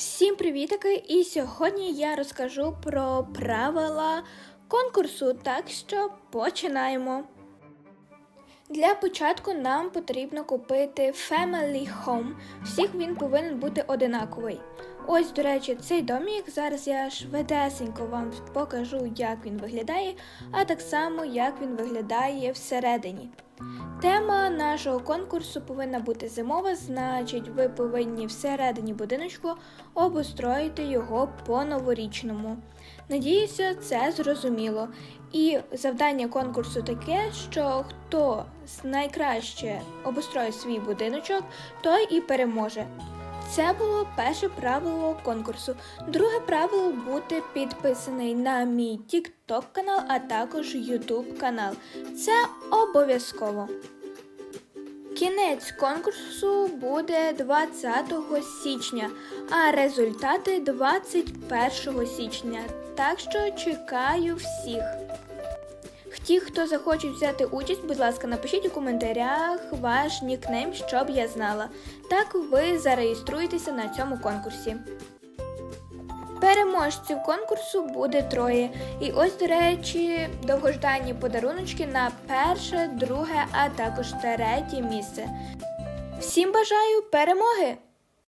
Всім привітики! І сьогодні я розкажу про правила конкурсу, так що починаємо. Для початку нам потрібно купити Family Home. Всіх він повинен бути одинаковий. Ось, до речі, цей домік. Зараз я швидесенько вам покажу, як він виглядає, а так само, як він виглядає всередині. Тема нашого конкурсу повинна бути зимова, значить, ви повинні всередині будиночку обустроїти його по-новорічному. Надіюся, це зрозуміло. І завдання конкурсу таке, що хто найкраще обустроїть свій будиночок, той і переможе. Це було перше правило конкурсу. Друге правило бути підписаний на мій TikTok канал, а також YouTube канал. Це обов'язково. Кінець конкурсу буде 20 січня, а результати 21 січня. Так що чекаю всіх. Ті, хто захочуть взяти участь, будь ласка, напишіть у коментарях ваш нікнейм, щоб я знала. Так ви зареєструєтеся на цьому конкурсі. Переможців конкурсу буде троє. І ось, до речі, довгожданні подаруночки на перше, друге, а також третє місце. Всім бажаю перемоги!